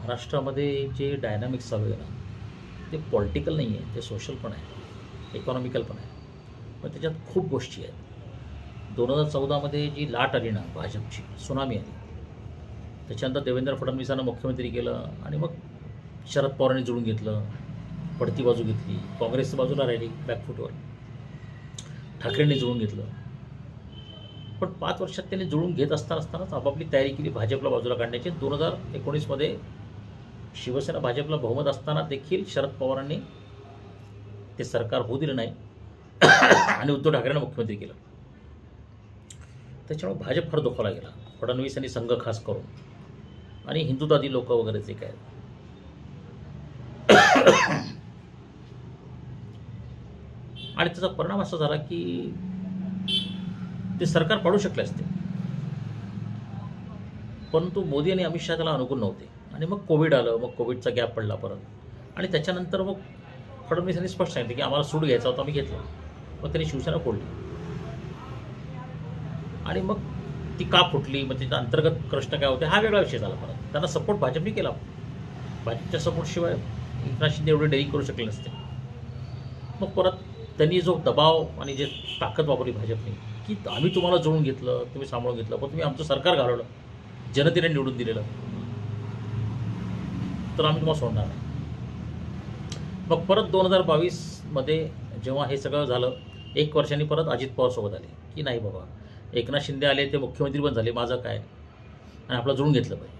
महाराष्ट्रामध्ये जे डायनामिक्स चालू आहे ना ते पॉलिटिकल नाही आहे ते सोशल पण आहे इकॉनॉमिकल पण आहे. पण त्याच्यात खूप गोष्टी आहेत. दोन हजार चौदामध्ये जी लाट आली ना भाजपची सुनामी आली. त्याच्यानंतर देवेंद्र फडणवीसांना मुख्यमंत्री केलं आणि मग शरद पवारांनी जुळून घेतलं पडती बाजू घेतली काँग्रेसच्या बाजूला राहिली बॅकफूटवर ठाकरेंनी जुळून घेतलं. पण पाच वर्षात त्यांनी जुळून घेत असताना असतानाच आपापली तयारी केली भाजपला बाजूला काढण्याची. दोन हजार एकोणीसमध्ये शिवसेना भाजपला बहुमत असताना देखील शरद पवारांनी ते सरकार होऊ दिलं नाही. आणि उद्धव ठाकरेंना मुख्यमंत्री केलं. त्याच्यामुळे भाजप फार दुखावला गेला. फडणवीस यांनी संघ खास करून. आणि हिंदुत्वादी लोक वगैरे जे काय. आणि त्याचा परिणाम असा झाला की ते सरकार पाडू शकले असते. परंतु मोदी आणि अमित शहा त्याला अनुकूल नव्हते. आणि मग कोविड आलं मग कोविडचा गॅप पडला परत. आणि त्याच्यानंतर मग फडणवीस यांनी स्पष्ट सांगितलं की आम्हाला सूट घ्यायचा होता आम्ही घेतला. मग त्यांनी शिवसेना फोडली. आणि मग ती का फुटली? मग त्याचा अंतर्गत प्रश्न काय होते? हा वेगळा विषय झाला परत. त्यांना सपोर्ट भाजपने केला. भाजपच्या सपोर्टशिवाय एकनाथ शिंदे एवढे डेरी करू शकले नसते. मग परत त्यांनी जो दबाव आणि जे ताकद वापरली भाजपने की आम्ही तुम्हाला जोडून घेतलं तुम्ही सांभाळून घेतलं पण तुम्ही आमचं सरकार घालवलं जनतेने निवडून दिलेलं. तर आम्ही तुम्हाला सोडणार नाही. मग परत दोन हजार बावीसमध्ये जेव्हा हे सगळं झालं एक वर्षांनी परत अजित पवार सोबत आले. की नाही बाबा? एकनाथ शिंदे आले ते मुख्यमंत्री पण झाले माझं काय? आणि आपलं जुळून घेतलं पाहिजे.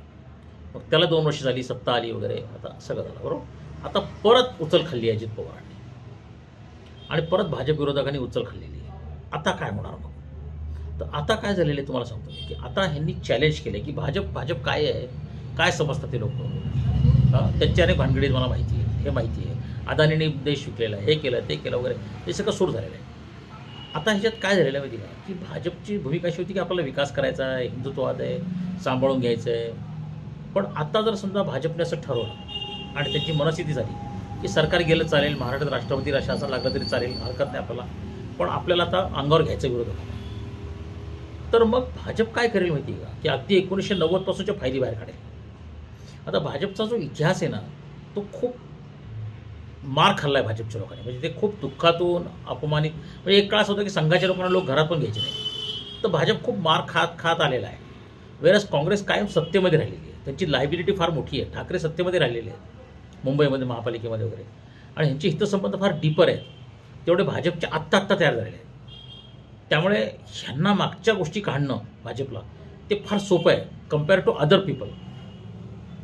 मग त्याला दोन वर्ष झाली सत्ता आली वगैरे आता सगळं झालं बरोबर? आता परत उचल खाल्ली आहे अजित पवारांनी. आणि परत भाजप विरोधकांनी उचल खाल्लेली आहे. आता काय होणार मग? तर आता काय झालेलं आहे तुम्हाला सांगतो की आता ह्यांनी चॅलेंज केलं की भाजप भाजप काय आहे? काय समजतात ते लोक? त्यांची अनेक भानगडीत मला माहिती आहे. हे माहिती आहे. अदानीने देश विकलेला आहे हे केलं ते केलं वगैरे. हे सगळं सुरू झालेलं आहे. आता ह्याच्यात काय झालेलं आहे माहिती का? की भाजपची भूमिका अशी होती की आपल्याला विकास करायचा आहे हिंदुत्ववाद आहे सांभाळून घ्यायचं आहे. पण आता जर समजा भाजपने असं ठरवलं आणि त्यांची मनस्थिती झाली की सरकार गेलं चालेल महाराष्ट्रात राष्ट्रपती शासन लागलं तरी चालेल हरकत नाही आपल्याला. पण आपल्याला आता अंगावर घ्यायचं विरोध तर मग भाजप काय करेल माहिती आहे का? की अगदी एकोणीसशे नव्वदपासूनच्या फायदी बाहेर काढेल. आता भाजपचा जो इतिहास आहे ना तो खूप मार खाल्ला आहे भाजपच्या लोकांनी. म्हणजे ते खूप दुःखातून अपमानित म्हणजे एक काळ असं होतं की संघाच्या लोकांना लोक घरात पण घ्यायचे नाही तर भाजप खूप मार खात खात आलेला आहे. वेरस काँग्रेस कायम सत्तेमध्ये राहिलेली आहे. त्यांची लायबिलिटी फार मोठी आहे. ठाकरे सत्तेमध्ये राहिलेले आहेत. मुंबईमध्ये महापालिकेमध्ये वगैरे. आणि ह्यांचे हितसंबंध फार डीपर आहेत. तेवढे भाजपचे आत्ता आत्ता तयार झालेले आहेत. त्यामुळे ह्यांना मागच्या गोष्टी काढणं भाजपला ते फार सोपं आहे. Compare to other people